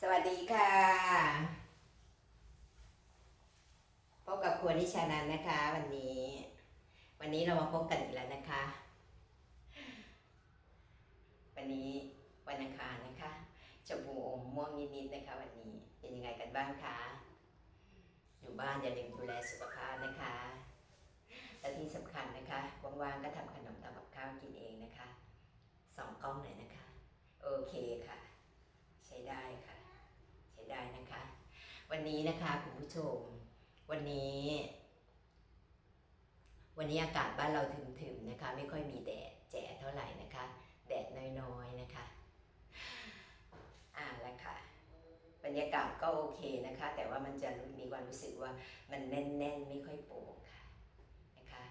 สวัสดีค่ะ พบกับครัวนิชานันนะคะ วันนี้ วันนี้เรามาพบกันอีกแล้วนะคะ วันนี้วันอังคารนะคะชมพูอมม่วงนิดๆนะคะ วันนี้เป็นยังไงกันบ้างคะอยู่บ้านอย่าลืมดูแลสุขภาพนะคะและที่สำคัญนะคะว่างๆก็ทำขนมทำกับข้าวกินเองนะคะสองกล้องหน่อยนะคะ โอเคค่ะ ใช้ได้ค่ะ ได้นะคะ วันนี้นะคะคุณผู้ชม วันนี้ วันนี้อากาศบ้านเราถึมๆนะคะ ไม่ค่อยมีแดดแจ๋เท่าไหร่นะคะ แดดน้อยๆนะคะ อ่าแล้วค่ะบรรยากาศก็โอเคนะคะ แต่ว่ามันจะมีความรู้สึกว่ามันแน่นๆ ไม่ค่อยโปร่งค่ะนะคะ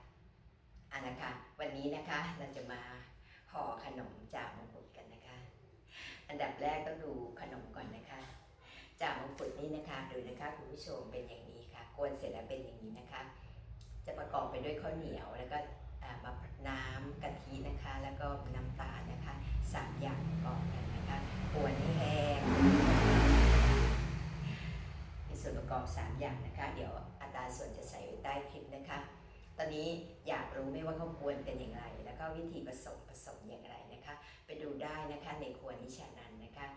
อ่านะคะวันนี้นะคะเราจะมาห่อขนมจากมงกุฎกันนะคะ อันดับแรกต้องดูขนมก่อนนะคะ จากมงกุฎนี่นะคะดูนะคะคุณผู้ชมเป็นอย่างนี้ค่ะกวนเสร็จแล้วเป็นอย่างนี้นะคะ จะประกอบไปด้วยข้าวเหนียวแล้วก็มาน้ำกะทินะคะ แล้วก็น้ำตาลนะคะสามอย่างประกอบกันนะคะกวนให้แห้งมีส่วนประกอบสามอย่างนะคะ เดี๋ยวอัตราส่วนจะใส่ไว้ใต้คลิปนะคะ ตอนนี้อยากรู้ไหมว่าเขากวนเป็นอย่างไร แล้วก็วิธีผสมผสมอย่างไรนะคะ ไปดูได้นะคะในครัวนิชานันนะคะ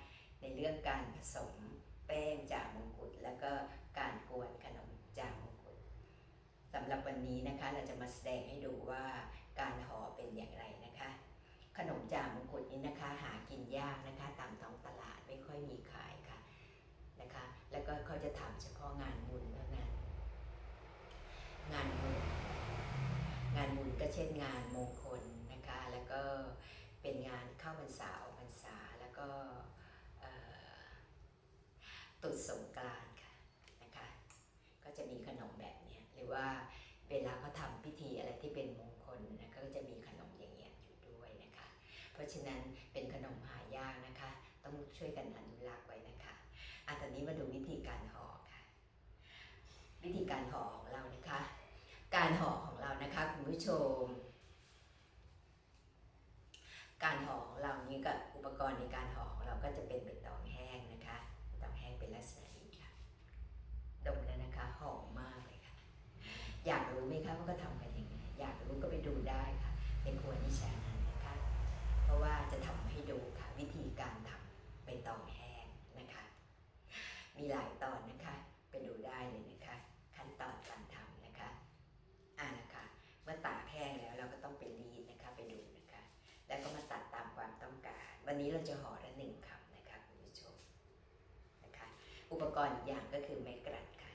ในเรื่องการผสม แป้งจากมงกุฎแล้วก็การกวนขนมจากมงกุฎสำหรับวันนี้นะคะเราจะมาแสดงให้ดูว่าการห่อเป็นอย่างไรนะคะ ขนมจากมงกุฎนี้นะคะ หากินยากนะคะตามท้องตลาดไม่ค่อยมีขายค่ะนะคะ แล้วก็เขาจะทำเฉพาะงานบุญเท่านั้น งานบุญงานบุญก็เช่นงานมงคลนะคะ แล้วก็เป็นงานเข้าพรรษาออกพรรษาแล้วก็เอ่อ ตรุษสงกรานค่ะนะคะ ก็จะมีขนมแบบนี้หรือว่าเวลาเขาทำพิธีอะไรที่เป็นมงคลนะก็จะมีขนมอย่างเงี้ยอยู่ด้วยนะคะ เพราะฉะนั้นเป็นขนมหายากนะคะ ต้องช่วยกันอนุรักษ์ไว้นะคะอะตอนนี้มาดูวิธีการห่อค่ะ วิธีการห่อของเรานะคะ การห่อของเรานะคะคุณผู้ชม การห่อของเรานี่ก็อุปกรณ์ในการห่อของเราก็จะเป็น วิธีการทำใบตองแห้งนะคะ มีหลายตอนนะคะ ไปดูได้เลยนะคะ ขั้นตอนการทำนะคะอ่านะคะเมื่อตากแห้งแล้วเราก็ต้องไปรีดนะคะไปดูนะคะ แล้วก็มาตัดตามความต้องการ วันนี้เราจะห่อละหนึ่งคำนะคะคุณผู้ชมนะคะ อุปกรณ์อย่างก็คือไม้กลัดค่ะ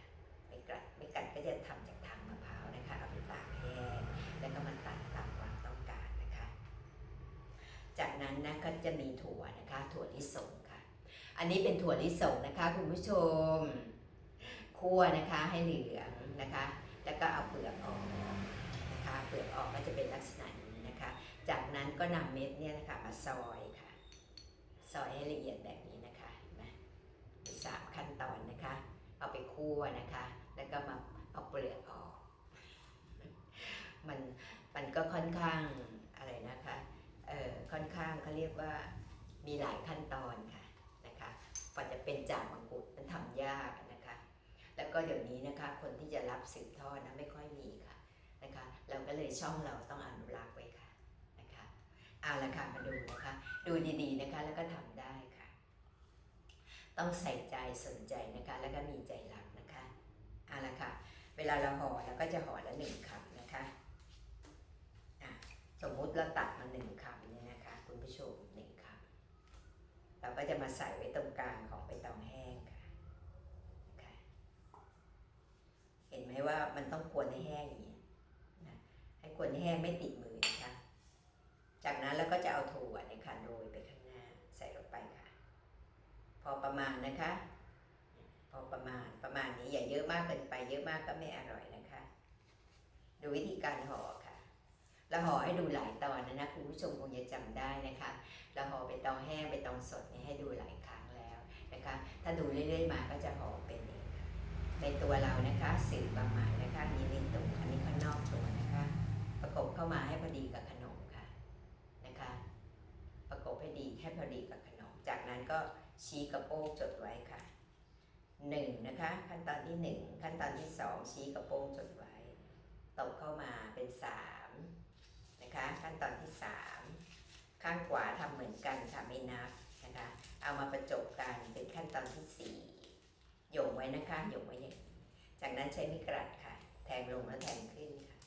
ไม้กลัดไม้กลัดก็จะทำจา จะมีถั่วนะคะ ถั่วลิสงค่ะ อันนี้เป็นถั่วลิสงนะคะ คุณผู้ชมคั่วนะคะให้เหลืองนะคะ แล้วก็เอาเปลือกออกนะคะ เปลือกออกก็จะเป็นลักษณะนี้นะคะ จากนั้นก็นำเม็ดเนี่ยนะคะมาซอยค่ะ ซอยให้ละเอียดแบบนี้นะคะนไหมมีสามขั้นตอนนะคะ เอาไปคั่วนะคะ แล้วก็มาเอาเปลือกออก มันมันก็ค่อนข้างอะไรนะคะ ค่อนข้างเขาเรียกว่ามีหลายขั้นตอนค่ะนะคะกว่าจะเป็นจากมังคุดมันทำยากนะคะ แล้วก็เดี๋ยวนี้นะคะคนที่จะรับสืบทอดนะไม่ค่อยมีค่ะนะคะเราก็เลยช่องเราต้องอนุรักษ์ไว้ค่ะนะคะเอาละค่ะมาดูนะคะ ดูดีๆนะคะแล้วก็ทำได้ค่ะ ต้องใส่ใจสนใจนะคะแล้วก็มีใจรักนะคะเอาละค่ะ เวลาเราห่อเราก็จะห่อละหนึ่งค่ะ สมมติเราตัดมาหนึ่งคำเนี่ยนะคะคุณผู้ชมหนึ่งคำเราก็จะมาใส่ไว้ตรงกลางของใบตองแห้งค่ะคะเห็นไหมว่ามันต้องกวนให้แห้งอย่างนี้นะให้กวนให้แห้งไม่ติดมือนะคะจากนั้นเราก็จะเอาถั่วเนยคะโรยไปข้างหน้าใส่ลงไปค่ะ พอประมาณนะคะ พอประมาณประมาณนี้อย่าเยอะมากเกินไปเยอะมากก็ไม่อร่อยนะคะ ดูวิธีการห่อ ค่ะห่อให้ดูหลายตอนนะนะคุณผู้ชมคงจะจำได้นะคะแล้วห่อไปตองแห้งไปตองสดนี่ให้ดูหลายครั้งแล้วนะคะ ถ้าดูเรื่อยๆมาก็จะห่อเป็นเองในตัวเรานะคะสืบความหมายนะคะนี่ในตรงอันนี้ข้างนอกตัวนะคะ ประกบเข้ามาให้พอดีกับขนมค่ะนะคะ ประกบให้ดีให้พอดีกับขนม จากนั้นก็ชี้กระโป้งจดไว้ค่ะหนึ่งนะคะ ขั้นตอนที่หนึ่งขั้นตอนที่สองชี้กระโป้งจดไว้ตบเข้ามาเป็นสาม คะขั้นตอนที่สามข้างขวาทำเหมือนกันค่ะไม่นับนะคะเอามาประจบกันเป็นขั้นตอนที่สี่โยงไว้นะคะโยงไว้อย่างจากนั้นใช้มิกรัดค่ะ แทงลงแล้วแทงขึ้นค่ะ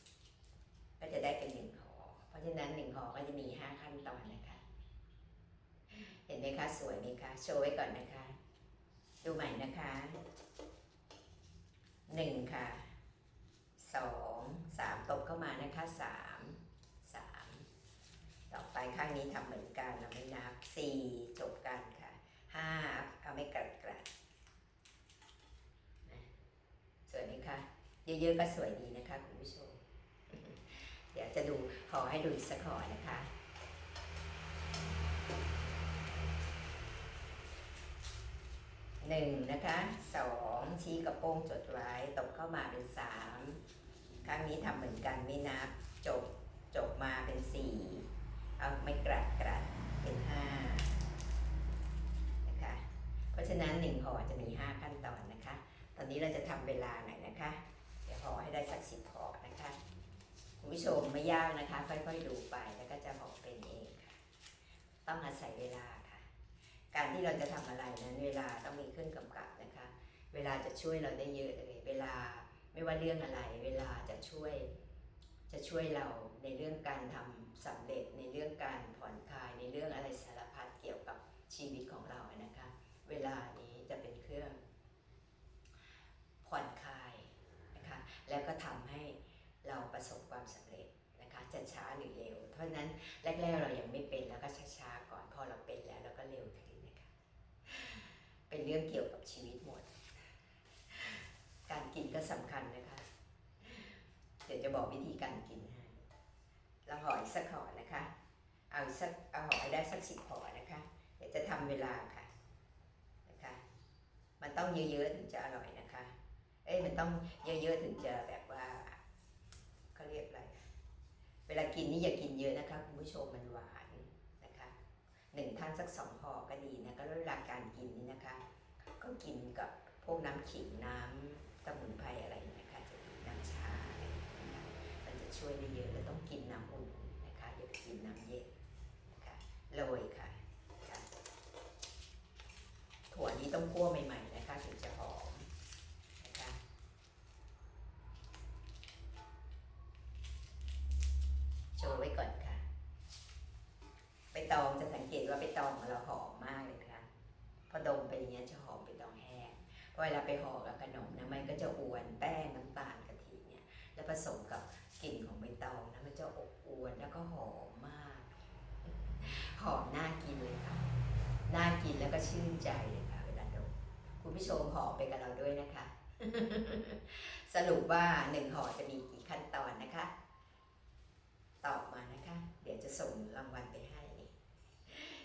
ก็จะได้เป็นหนึ่งห่อเพราะฉะนั้นหนึ่งหอก็จะมีห้าขั้นตอนนะคะ เห็นไหมคะสวยไหมคะโชว์ไว้ก่อนนะคะ ดูใหม่นะคะหนึ่งค่ะสองสามตบเข้ามานะคะสาม ต่อไปข้างนี้ทำเหมือนกันเราไม่นับสี่จบกันค่ะห้าเอาไม่กลัดกลัดนะสวยไหมคะเยอะๆก็สวยดีนะคะคุณผู้ชม เดี๋ยวจะดูขอให้ดูอีกสักขอนะคะหนึ่งนะคะสองชี้กระโป้งจดไว้ตบเข้ามาเป็นสามครั้งนี้ทำเหมือนกันไม่นับจบจบมาเป็นสี่ เอาไม่กรัดกรัดเป็นห้านะคะ เพราะฉะนั้นหนึ่งห่อจะมีห้าขั้นตอนนะคะ ตอนนี้เราจะทำเวลาหน่อยนะคะ เดี๋ยวห่อให้ได้สักสิบห่อนะคะคุณผู้ชมไม่ยากนะคะ ค่อยๆดูไปแล้วก็จะห่อเป็นเองค่ะ ต้องอาศัยเวลาค่ะ การที่เราจะทำอะไรนั้นเวลาต้องมีเครื่องกำกับนะคะ เวลาจะช่วยเราได้เยอะเลย เวลาไม่ว่าเรื่องอะไร เวลาจะช่วย จะช่วยเราในเรื่องการทำสำเร็จในเรื่องการผ่อนคลายในเรื่องอะไรสารพัดเกี่ยวกับชีวิตของเรานะคะ เวลานี้จะเป็นเครื่อง ผ่อนคลายนะคะแล้วก็ทำให้เราประสบความสำเร็จนะคะจะช้าหรือเร็ว เพราะนั้นแรกๆเรายังไม่เป็นแล้วก็ช้าๆก่อนพอเราเป็นแล้วเราก็เร็วขึ้นนะคะเป็นเรื่องเกี่ยวกับชีวิตหมด การกินก็สำคัญนะคะ ดี๋ยวจะบอกวิธีการกินให้เราห่ออีกสักห่อนะคะ เอาสักเอาห่อให้ได้สักสิบห่อนะคะ เดี๋ยวจะทำเวลาค่ะนะคะ มันต้องเยอะๆถึงจะอร่อยนะคะ เอ้ยมันต้องเยอะๆถึงจะแบบว่าเขาเรียกอะไร เวลากินนี่อย่ากินเยอะนะคะคุณผู้ชมมันหวานนะคะหนึ่งท่านสักสองห่อก็ดีนะก็แล้วเวลาการกินนี่นะคะ ก็กินกับพวกน้ำขิงน้ำสมุนไพรอะไร ช่วยได้เยอะแล้วต้องกินน้ำอุ่นนะคะอย่าไปกินน้ำเย็นนะคะโรยค่ะค่ะ ถั่วนี้ต้องคั่วใหม่ๆนะคะถึงจะหอมนะคะโชว์ไว้ก่อนค่ะใบตองจะสังเกตว่าใบตองของเราหอมมากเลยค่ะพอดมไปอย่างเงี้ยจะหอมใบตองแห้งพอเวลาไปห่อกับขนมนะมันก็จะอวนแป้งน้ำตาลกะทิเนี่ย แล้วผสมกับกลิ่นของใบตองนะมันจะอบอวนแล้วก็หอมมาก หอมน่ากินเลยค่ะ น่ากินแล้วก็ ชื่นใจเลยค่ะเวลาดมคุณผู้ชมห่อไปกับเราด้วยนะคะ สรุปว่าหนึ่งห่อจะมีกี่ขั้นตอนนะคะ ตอบมานะคะ เดี๋ยวจะส่งรางวัลไปให้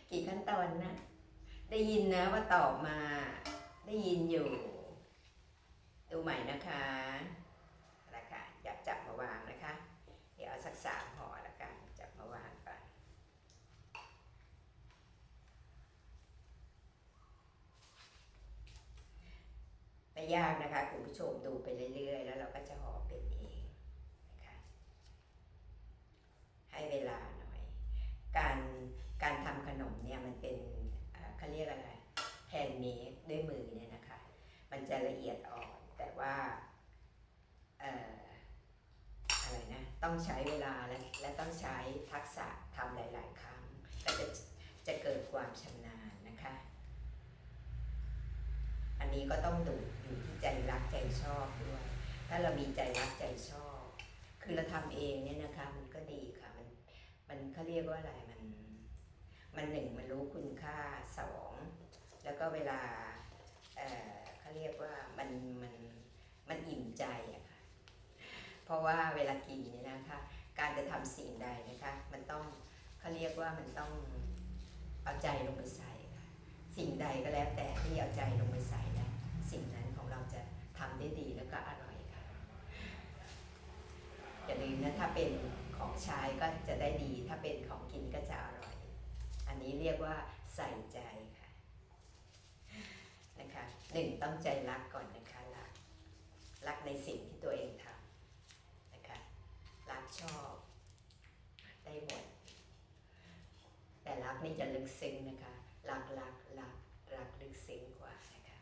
กี่ขั้นตอนนะได้ยินนะว่าตอบมา ได้ยินอยู่ ดูใหม่นะคะแล้วค่ะจับจับมาวางนะคะ เดี๋ยวเอาสักสามห่อละกันจับมาวางก่อน ไม่ยากนะคะคุณผู้ชมดูไปเรื่อย ๆ แล้วเราก็จะห่อเป็นเองนะคะให้เวลาหน่อย การการทำขนมเนี่ยมันเป็นเขาเรียกอะไรแฮนด์เมดด้วยมือเนี่ยนะคะ มันจะละเอียดอ่อนแต่ว่าเอ่ออะไรนะต้องใช้เวลาและและต้องใช้ทักษะทำหลาย ๆ ครั้งก็จะจะเกิดความชำนาญันนี้ก็ต้องดูอยู่ที่ใจรักใจชอบด้วย ถ้าเรามีใจรักใจชอบ คือเราทำเองเนี่ยนะคะ มันก็ดีค่ะ มันมันเขาเรียกว่าอะไรมัน มันหนึ่งมันรู้คุณค่าสองแล้วก็เวลาเออเขาเรียกว่ามันมันมันอิ่มใจอะค่ะเพราะว่าเวลากินเนี่ยนะคะ การจะทำสิ่งใดนะคะ มันต้องเขาเรียกว่ามันต้องเอาใจลงไปใส่ สิ่งใดก็แล้วแต่ที่เอาใจลงไปใส่นะสิ่งนั้นของเราจะทำได้ดีแล้วก็อร่อยค่ะอย่าลืมนะถ้าเป็นของใช้ก็จะได้ดี ถ้าเป็นของกินก็จะอร่อย อันนี้เรียกว่าใส่ใจค่ะหนึ่งต้องใจรักก่อนนะคะรักรักในสิ่งที่ตัวเองทำนะคะรักชอบได้หมดแต่รักนี่จะลึกซึ้งนะคะ รักรักรักรักลึกซึ้งกว่านะคะ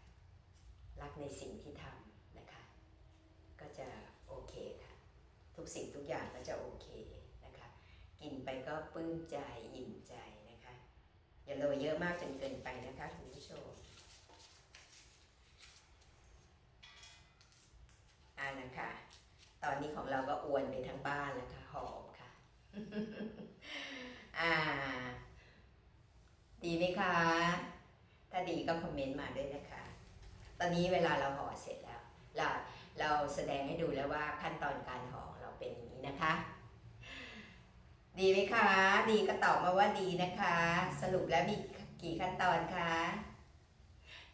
รักในสิ่งที่ทำนะคะ ก็จะโอเคค่ะ ทุกสิ่งทุกอย่างก็จะโอเคนะคะ กินไปก็ปลื้มใจอิ่มใจนะคะ อย่าโรยเยอะมากจนเกินไปนะคะคุณผู้ชมอ่านะคะ ตอนนี้ของเราก็อวนไปทั้งบ้านแล้วค่ะหอมค่ะอ่า ดีไหมคะ ถ้าดีก็คอมเมนต์มาด้วยนะคะ ตอนนี้เวลาเราห่อเสร็จแล้ว เราเราแสดงให้ดูแล้วว่าขั้นตอนการห่อเราเป็นอย่างนี้นะคะ ดีไหมคะ ดีก็ตอบมาว่าดีนะคะ สรุปแล้วมีกี่ขั้นตอนคะ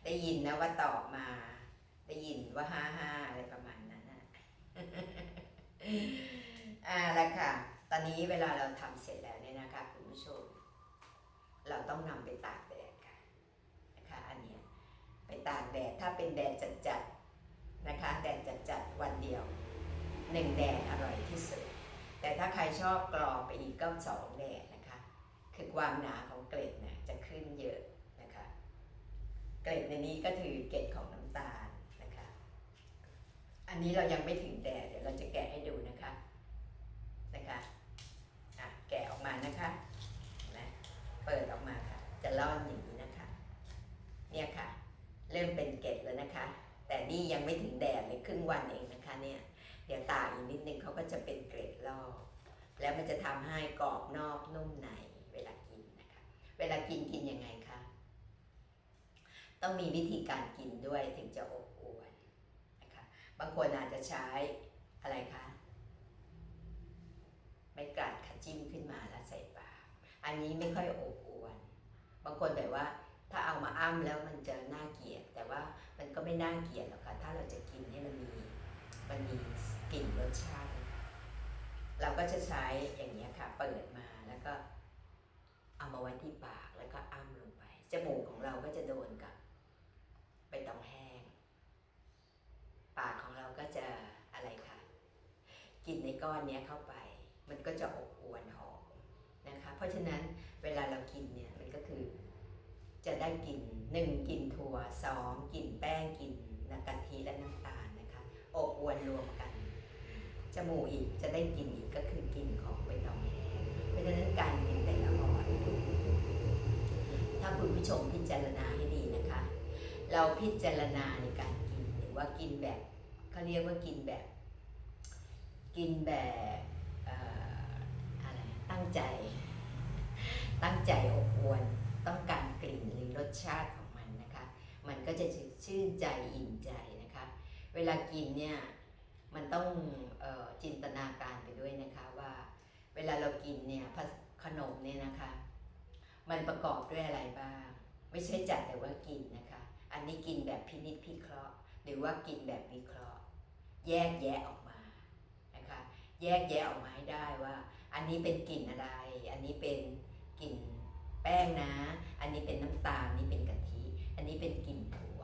ได้ยินนะว่าตอบมา ได้ยินว่าห้าห้าอะไรประมาณนั้นนะอ่าแล้วค่ะ ตอนนี้เวลาเราทำเสร็จแล้วเนี่ยนะคะคุณผู้ชม เราต้องนำไปตากแดดค่ะนะคะอันเนี้ยไป ตากแดดถ้าเป็นแดดจัดๆนะคะ แดดจัดๆวันเดียวหนึ่งแดดอร่อยที่สุด แต่ถ้าใครชอบกรอบไปอีกก็สองแดดนะคะ คือความหนาของเกล็ดนี่ยจะขึ้นเยอะนะคะ เกล็ดในนี้ก็คือเกล็ดของน้ำตาลนะคะ อันนี้เรายังไม่ถึงแดดเดี๋ยวเราจะแกะให้ดูนะคะอะแกะออกมานะคะนะเปิดออกมาค่ะ จะร่อนอย่างนี้นะคะ เนี่ยค่ะ เริ่มเป็นเกล็ดแล้วนะคะ แต่ นี่ยังไม่ถึงแดดเลยครึ่งวันเองนะคะเนี่ย เดี๋ยวตากอีกนิดนึงเขาก็จะเป็นเกล็ดลอก แล้วมันจะทำให้กรอบนอกนุ่มในเวลากินนะคะ เวลากินกินยังไงคะ ต้องมีวิธีการกินด้วยถึงจะอบอวลนะคะ บางคนอาจจะใช้อะไรคะไม่กลัดค่ะจิ้มขึ้นมาแล้วใส่ปากอันนี้ไม่ค่อยอบอวลบางคนแบบว่าถ้าเอามาอ้ำแล้วมันจะน่าเกลียด แต่ว่า มันก็ไม่น่าเกลียดหรอกค่ะถ้าเราจะกินให้มันมีมันมีกลิ่นรสชาติ เราก็จะใช้อย่างนี้ค่ะ เปิดมาแล้วก็เอามาไว้ที่ปากแล้วก็อ้ำลงไปจมูกของเราก็จะโดนกับใบตองแห้ง ปากของเราก็จะอะไรคะกินในก้อนเนี้ยเข้าไป มันก็จะอบอวลหอมนะคะ เพราะฉะนั้นเวลาเรากินเนี่ยมันก็คือ จะได้กลิ่นหนึ่งกลิ่นถั่วสองกลิ่นแป้งกลิ่นนกะทิและน้ำตาลนะคะอบอวนรวมกันจมูกอีกจะได้กลิ่นอีกก็คือกลิ่นของใบตองแห้งเพราะฉะนั้นการกินแต่ละห่อถ้าคุณผู้ชมพิจารณาให้ดีนะคะ เราพิจารณาในการกินหรือว่ากินแบบเขาเรียกว่ากินแบบ กินแบบอะไรตั้งใจ ตั้งใจอบอวนต้องการ กลิ่นหรือรสชาติของมันนะคะ มันก็จะชื่นใจอิ่มใจนะคะ เวลากินเนี่ยมันต้องออจินตนาการไปด้วยนะคะว่า เวลาเรากินเนี่ยขนมเนี่ยนะคะ มันประกอบด้วยอะไรบ้าง ไม่ใช่จัดแต่ว่ากินนะคะ อันนี้กินแบบพินิจพิเคราะห์ หรือว่ากินแบบวิเคราะห์ แยกแยะออกมานะคะ แยกแยะออกมาให้ได้ว่า อันนี้เป็นกลิ่นอะไร อันนี้เป็นกลิ่น แป้งนะ อันนี้เป็นน้ำตาลนนี้เป็นกะทิ อันนี้เป็นกลิ่นถั่ว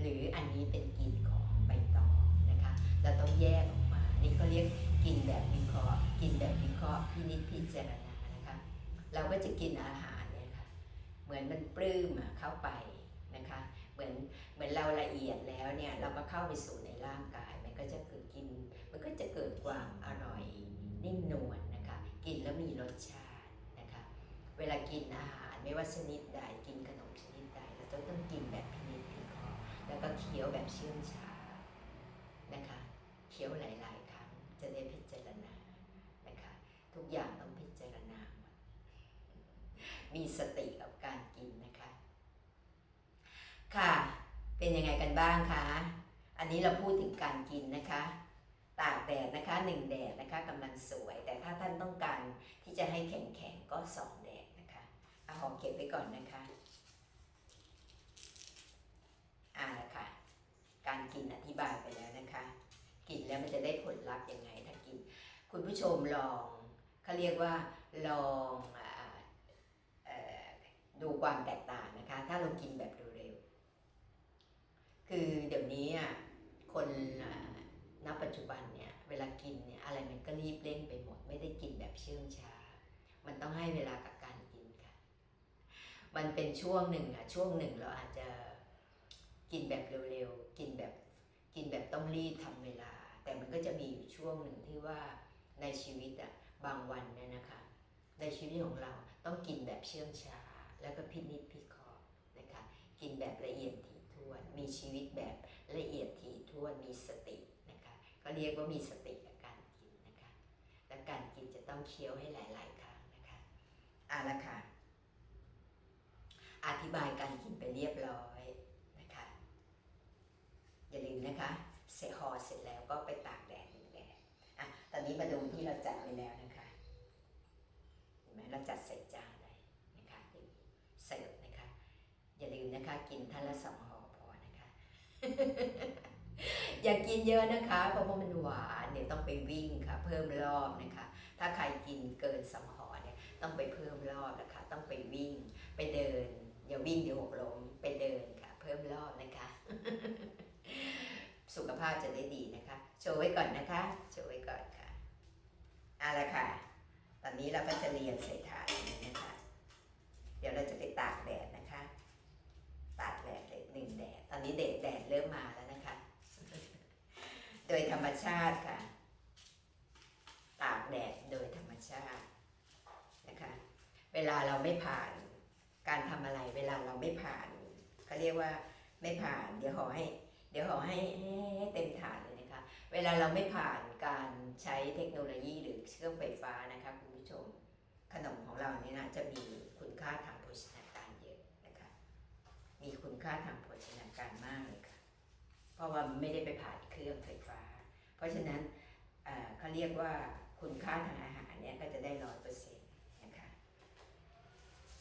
หรืออันนี้เป็นกลิ่นของใบตองนะคะเราต้องแยกออกมา นี่เขาเรียกกินแบบวิเคราะห์กินแบบวิเคราะห์พินิจพิจารณานะคะ เราก็จะกินอาหารเนี่ยค่ะ เหมือนมันปลื้มเข้าไปนะคะ เหมือนเหมือนเราละเอียดแล้วเนี่ยเราก็เข้าไปสู่ในร่างกาย มันก็จะเกิดกิน มันก็จะเกิดความอร่อยนิ่มนวลนะคะ กินแล้วมีรสชาตินะคะ เวลา กินอาหารไม่ว่าชนิดใดกินขนมชนิดใดเราต้องต้องกินแบบพินิจพิเคราะห์แล้วก็เคี้ยวแบบเชื่องช้านะคะเคี้ยวหลาย ๆ ครั้งจะได้พิจารณานะคะทุกอย่างต้องพิจารณา มีสติกับการกินนะคะ ค่ะเป็นยังไงกันบ้างคะอันนี้เราพูดถึงการกินนะคะตากแดดนะคะหนึ่งแดดนะคะกำลังสวย แต่ถ้าท่านต้องการที่จะให้แข็งๆก็สอง เอาหอเก็บไปก่อนนะคะอ่าละค่ะ การกินอธิบายไปแล้วนะคะ กินแล้วมันจะได้ผลลัพธ์ยังไงถ้ากิน คุณผู้ชมลองเขาเรียกว่าลองอดูความแตกต่างนะคะ ถ้าเรากินแบบเร็วคือเดี๋ยวนี้คนนับปัจจุบันเนี่ยเวลากินเนี่ยอะไรมันก็รีบเร่งไปหมด ไม่ได้กินแบบเชื่องช้า มันต้องให้เวลากับ มันเป็นช่วงหนึ่งอะช่วงหนึ่งเราอาจจะกินแบบเร็วๆ กินแบบกินแบบต้องรีบทำเวลา แต่มันก็จะมีอยู่ช่วงหนึ่งที่ว่าในชีวิตอะบางวันเนี่ยนะคะ ในชีวิตของเราต้องกินแบบเชื่องช้า แล้วก็พินิจพิเคราะห์นะคะกินแบบละเอียดถี่ถ้วน มีชีวิตแบบละเอียดถี่ถ้วนมีสตินะคะก็เรียกว่ามีสติกับการกินนะคะและการกินจะต้องเคี้ยวให้หลาย ๆ ครั้งนะคะเอาละค่ะ อธิบายการกินไปเรียบร้อยนะคะ อย่าลืมนะคะ เสร็จห่อเสร็จแล้วก็ไปตากแดดหนึ่งแดดอะตอนนี้มาดูที่เราจัดไว้แล้วนะคะเห็นไหมเราจัดใส่จานเลยนะคะเสิร์ฟนะคะ อย่าลืมนะคะ กินท่านละสองห่อพอนะคะ อย่ากินเยอะนะคะ เพราะว่ามันหวานเดี๋ยวต้องไปวิ่งค่ะ เพิ่มรอบนะคะ ถ้าใครกินเกินสองห่อเนี่ยต้องไปเพิ่มรอบนะคะ ต้องไปวิ่งไปเดิน อย่าวิ่งเดี๋ยวหกล้มไปเดินค่ะ เพิ่มรอบนะคะ สุขภาพจะได้ดีนะคะ โชว์ไว้ก่อนนะคะโชว์ไว้ก่อนค่ะเอาละค่ะ ตอนนี้เราก็จะเรียงใส่ถาดนี้นะคะ เดี๋ยวเราจะไปตากแดดนะคะ ตากแดดเลยหนึ่งแดด ตอนนี้แดดแดดเริ่มมาแล้วนะคะ โดยธรรมชาติค่ะ ตากแดดโดยธรรมชาตินะคะ เวลาเราไม่ผ่าน การทำอะไรเวลาเราไม่ผ่านเขาเรียกว่าไม่ผ่าน เดี๋ยวขอให้ เดี๋ยวขอให้ให้ให้เต็มถาดเลยนะคะ เวลาเราไม่ผ่านการใช้เทคโนโลยีหรือเครื่องไฟฟ้านะคะคุณผู้ชมขนมของเราเนี่ยนะจะมีคุณค่าทางโภชนาการเยอะนะคะ มีคุณค่าทางโภชนาการมากเลยค่ะเพราะว่าไม่ได้ไปผ่านเครื่องไฟฟ้า เพราะฉะนั้นเอ่อเขาเรียกว่าคุณค่าทางอาหารเนี่ยก็จะได้ร้อยเปอร์เซ็นต์นะคะ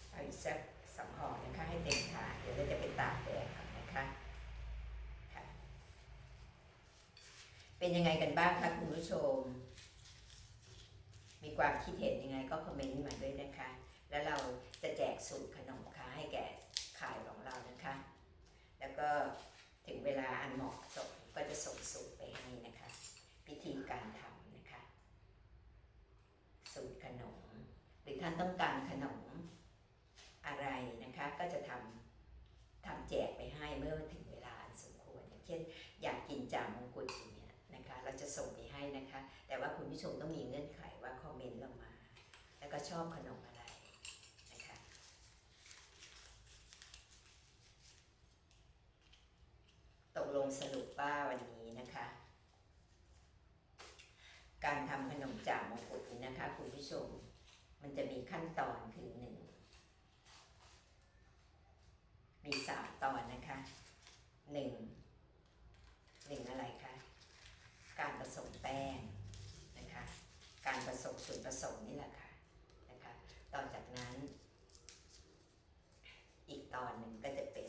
เอาอีกสัก สองห่อนะคะให้เต็มถาดเดี๋ยวเราจะไปตากแดดก่อนนะคะค่ะเป็นยังไงกันบ้างคะคุณผู้ชม มีความคิดเห็นยังไงก็คอมเมนต์มาด้วยนะคะ แล้วเราจะแจกสูตรขนมค่ะให้แก่ขายของเรานะคะ แล้วก็ถึงเวลาอันเหมาะสมก็จะส่งสูตรไปให้นะคะวิธีการทำนะคะ สูตรขนม หรือท่านต้องการขนม อะไรนะคะก็จะทำทำแจกไปให้เมื่อถึงเวลาอันสมควรอย่างเช่น อยากกินจามงกุฎอย่างเงี้ยนะคะเราจะส่งไปให้นะคะ แต่ว่าคุณผู้ชมต้องมีเงื่อนไขว่าคอมเมนต์เรามา แล้วก็ชอบขนมอะไรนะคะตกลงสรุปว่าวันนี้นะคะการทำขนมจ่ามงกุฎนี้นะคะ คุณผู้ชม มันจะมีขั้นตอนคือหนึ่ง มีสามตอนนะคะหนึ่งหนึ่งอะไรคะการผสมแป้งนะคะการผสมส่วนผสมนี่แหละค่ะนะคะต่อจากนั้น อีกตอนหนึ่งก็จะเป็น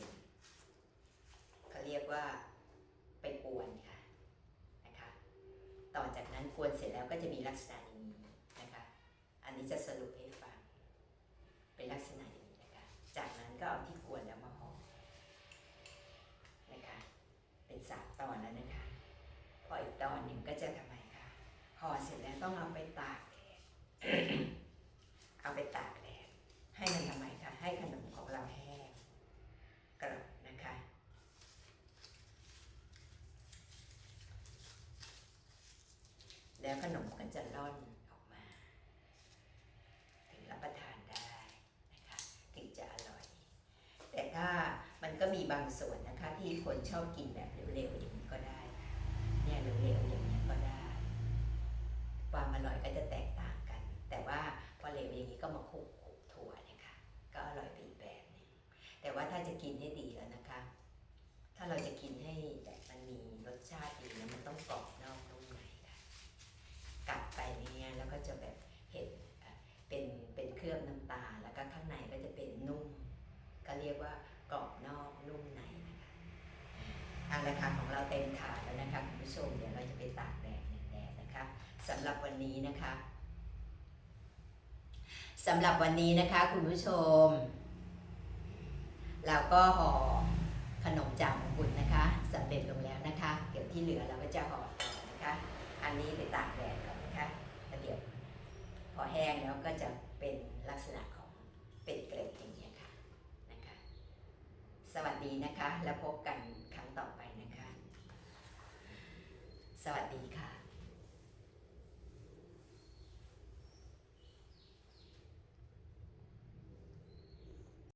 เขาเรียกว่าไปกวนค่ะนะคะต่อจากนั้นกวนเสร็จแล้วก็จะมีลักษณะอย่างนี้นะคะอันนี้จะสรุปให้ฟัง เป็นลักษณะอย่างนี้นะคะ จากนั้นก็เอาที่กวนแล้วมาห่อนะคะ เป็นสาม ตอนแล้วนะคะ พออีกตอนหนึ่งก็จะทำไมคะห่อเสร็จแล้วต้องเอาไปตากแดด เอาไปตากแดด ให้มันทำไมคะให้ขนมของเราแห้งกรอบนะคะ แล้วขนมก็จะร่อนออกมา ถึงรับประทานได้นะคะถึงจะอร่อย แต่ถ้ามัน ก็มีบางส่วนนะคะ ที่คนชอบกินแบบเร็วๆอย่างนี้ก็ได้ เนี่ยเร็วๆอย่างนี้ก็ได้ ความอร่อยก็จะแตกต่างกัน แต่ว่าพอเร็วอย่างนี้ก็มาคลุกถั่วเนี่ยค่ะก็อร่อยไปอีกแบบนึงแต่ว่าถ้าจะกินให้ดีแล้วนะคะ ถ้าเราจะกินให้แบบมันมีรสชาติดีแล้วมันต้องกรอบนอกนุ่มในค่ะกัดไปเนี่ยแล้วก็จะแบบเห็นเอ่อเป็นเป็นเคลือบน้ำตาลแล้วก็ข้างในก็จะเป็นนุ่ม ก็เรียกว่ากรอบนอกนุ่มในนะคะเอาละค่ะของเราเต็มถาดแล้วนะคะคุณผู้ชมเดี๋ยวเราจะไปตากแดดหนึ่งแดดนะคะสำหรับวันนี้นะคะสำหรับวันนี้นะคะคุณผู้ชม เราก็ห่อขนมจากมงกุฎนะคะสำเร็จลงแล้วนะคะ เดี๋ยวที่เหลือเราก็จะห่อต่อนะคะดดก่อนนะคะแล้วเดี๋ยวพอแห้งแล้วก็จะเป็นลักษณะของเป็นเกล็ดอย่างนี้ค่ะนะคะ สวัสดีนะคะแล้วพบกันครั้งต่อไปนะคะ ส วัสดีค่ะ